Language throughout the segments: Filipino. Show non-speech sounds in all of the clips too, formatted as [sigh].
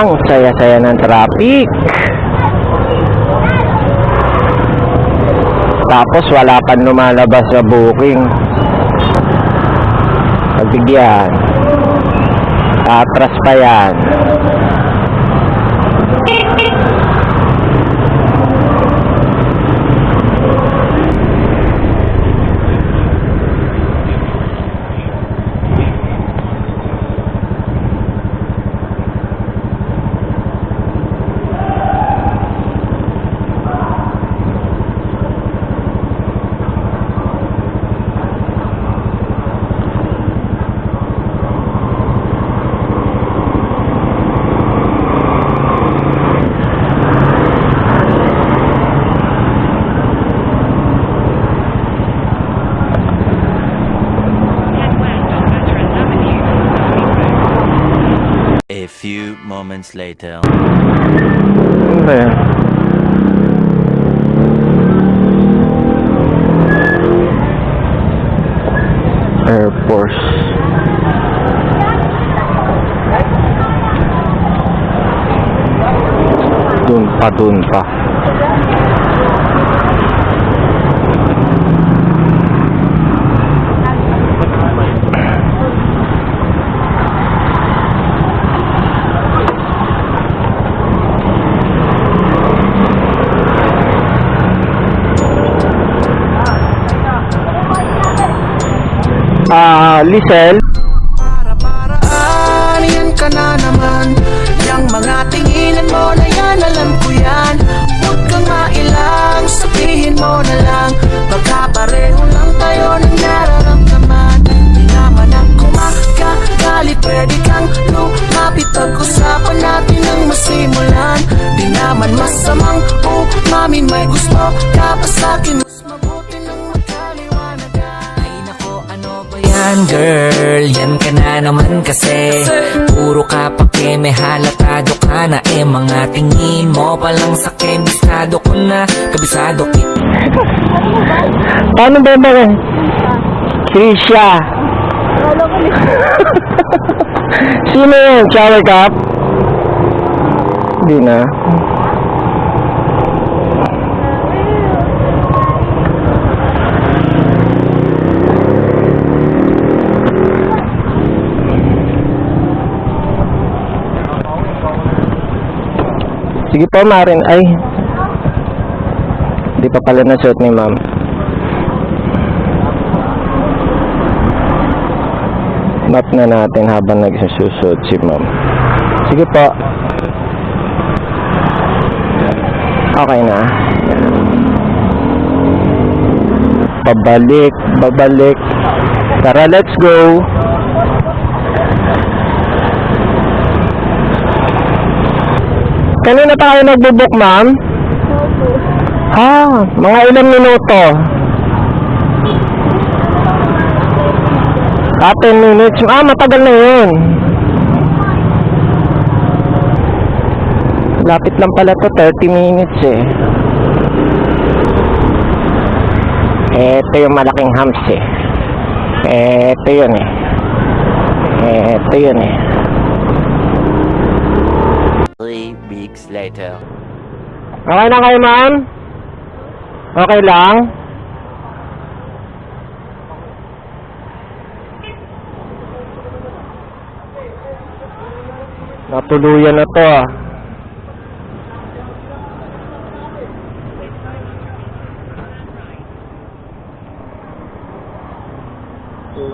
Ang saya-saya ng traffic. Tapos wala pa lumalabas sa booking. Pagbigyan. Atras pa yan. Moments later. Air Force. Dun pa, dun pa. Lisel? Ba yan girl? Yan ka na naman kasi Puro ka pake, may halatado ka na Eh mga tingin mo palang sa kembisado ko na Kabisado kita Paano ba ba? Trisha. Sino yun? Shower cup? Hindi na. Sige po, Marin. Ay. Hindi pa pala nasuot ni ma'am. Map na natin habang nagsusuot si ma'am. Sige po. Okay na. Pabalik, babalik. Tara, let's go. Kanina pa kayo nagbo-book, ma'am? Ha, mga ilang minuto? Ah, 10 minutes. Ah, matagal na yun. Lapit lang pala to, 30 minutes eh. Ito yung malaking hams eh. Ito yun eh. Ito yun eh. Three weeks later. Okay na kayo, ma'am? Okay lang? Natuluyan na to ah.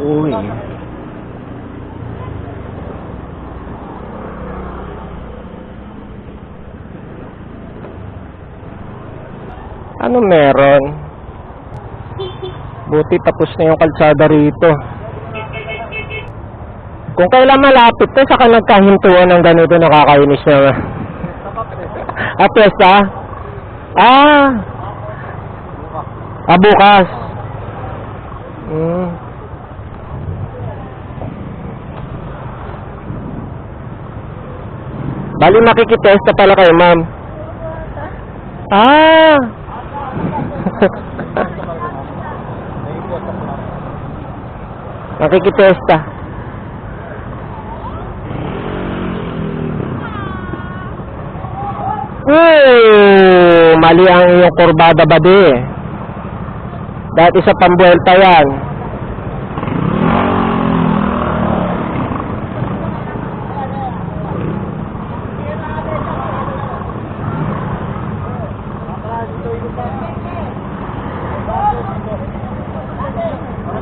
Uy. Ano meron? Buti tapos na yung kalsada rito. Kung kailan malapit to, saka nagkahintuan ng ganito, nakakainis na. ah, piyesta? Ah! Ah, bukas. Hmm. Bali, makikitesta pala kayo, ma'am. Ah! [laughs] Nakikitesta. Woo! Mali ang iyong kurbada badi. Dahil isa pambuelta yan.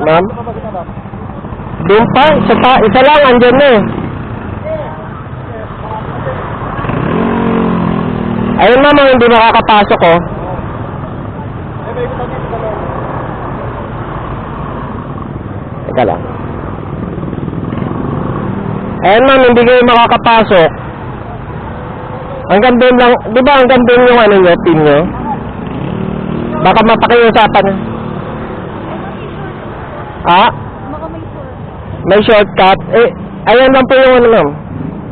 Ma'am? Doon pa, isa pa, isa lang, andyan na eh. Ayun ma'am, ang hindi makakapasok oh. Teka lang. Ayun ma'am, hindi kayo makakapasok. Hanggang doon lang, di ba hanggang doon yung ano nyo, pin nyo? Baka mapakiusapan. Ah? May shortcut. Eh, ayan lang po yung ano ma'am.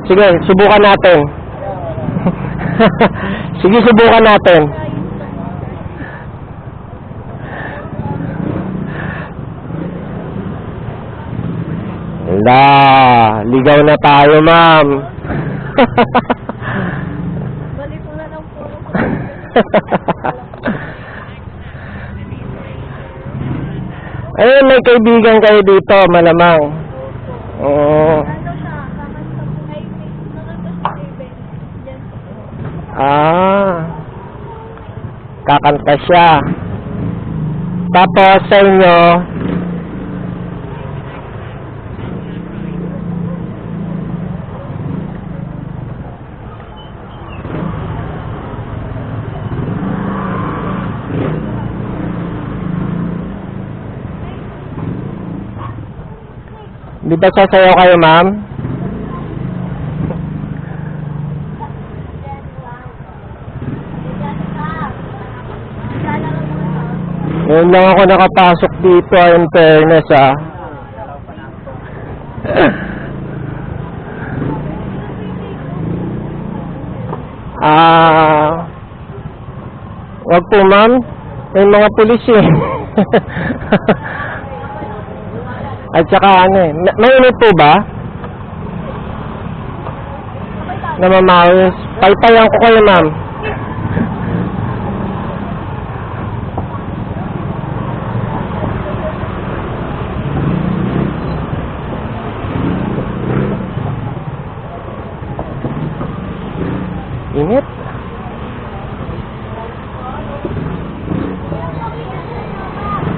Sige, subukan natin. [laughs] Sige, subukan natin. Wala, ligaw na tayo, ma'am. Bali po na lang [laughs] po. Ayun, may kaibigan kayo dito, malamang. Oo. Ah. Kakanta siya. Tapos sa inyo, Di ba sasayaw kayo, ma'am? Ngayon lang ako nakapasok dito, ah, in fairness, ah. [clears throat] Ah, wag po, ma'am. May mga pulis, eh. [laughs] At saka ano eh, mainit po ba? Namamawis. Paypayan ko kayo, ma'am.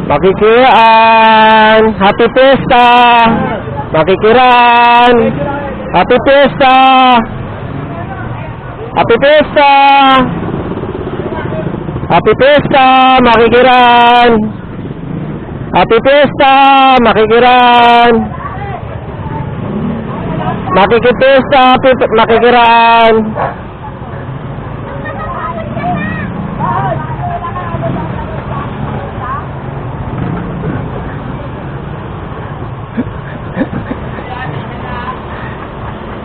Makikiraan! Happy Fiesta! Makikiraan! Happy Fiesta! Happy Fiesta! Happy Fiesta! Makikiraan! Happy Fiesta! Makikiran! Makikipista! Pip- Makikiran!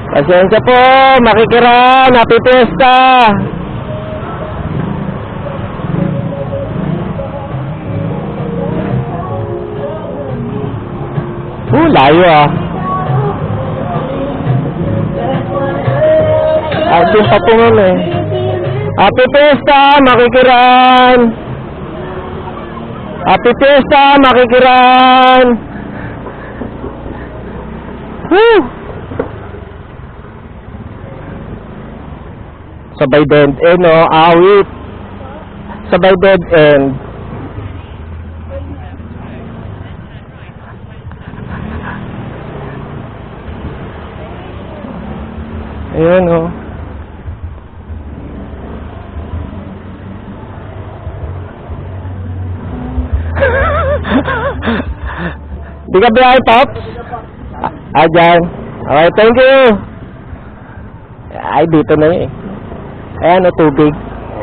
Pasensya po! Makikiran! Happy Fiesta! Uh, layo ah. Ah, doon pa po ma'am eh. Happy Fiesta, makikiran! Happy Fiesta, makikiran! Sabay dead end, no? Awit. Sabay dead end. Ayun, oh. Di ka biyahe, Pops? Ah, ah, dyan. Okay, thank you. Ay, dito na eh. Ayan, o, tubig.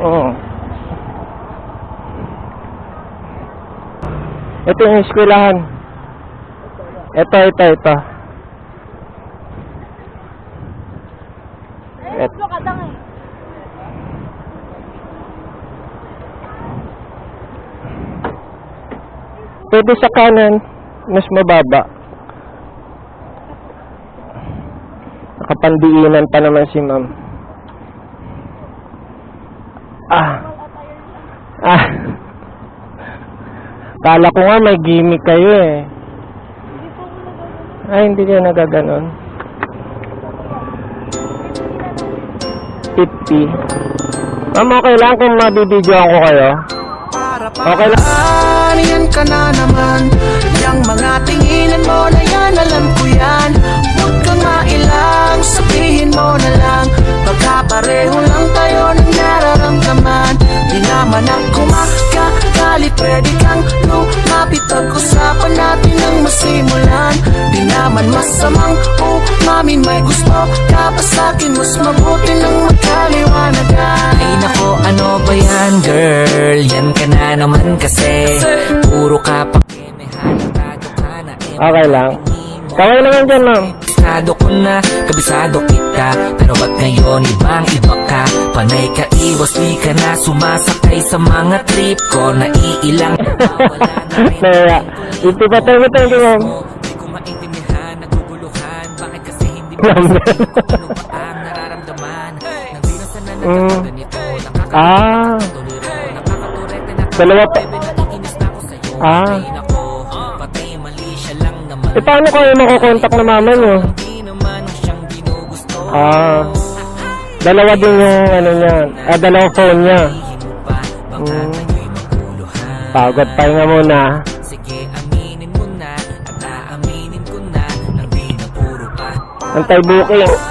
Oo. Ito yung eskwelahan. Ito, ito, ito. Ito eh. pwede sa kanan. Mas mababa. Nakapandiinan pa naman si ma'am. Kala ko nga may gimmick kayo eh. Ay, hindi kayo nagaganon. 50. Ma'am, okay lang kung mabibidyoan ko kayo. Okay lang. Yan ka na naman Yang mga tinginan mo na yan Alam ko yan girl? Yan ka na naman kasi Puro ka pa may halagado ka na eh, Okay lang. Kaway naman dyan, ma'am. Kabisado ko na, kabisado kita Pero ba't ngayon ibang iba ka? Panay ka iwas, di ka na sumasakay sa mga trip ko Naiilang wala na [laughs] rin Naya. 50 pa tayo, thank you, ma'am. Di ko maintindihan, naguguluhan Bakit kasi hindi mo Ma'am. ano ba ang nararamdaman Nang di na sana Mm. Ah. Dalawa pa. Ah. Eh, paano kayo makukontak na mama ginugusto Ah. Dalawa din yung ano niya. Ah, dalawang phone niya. Sabihin mo pa, Pagod pahinga muna. Antay booking.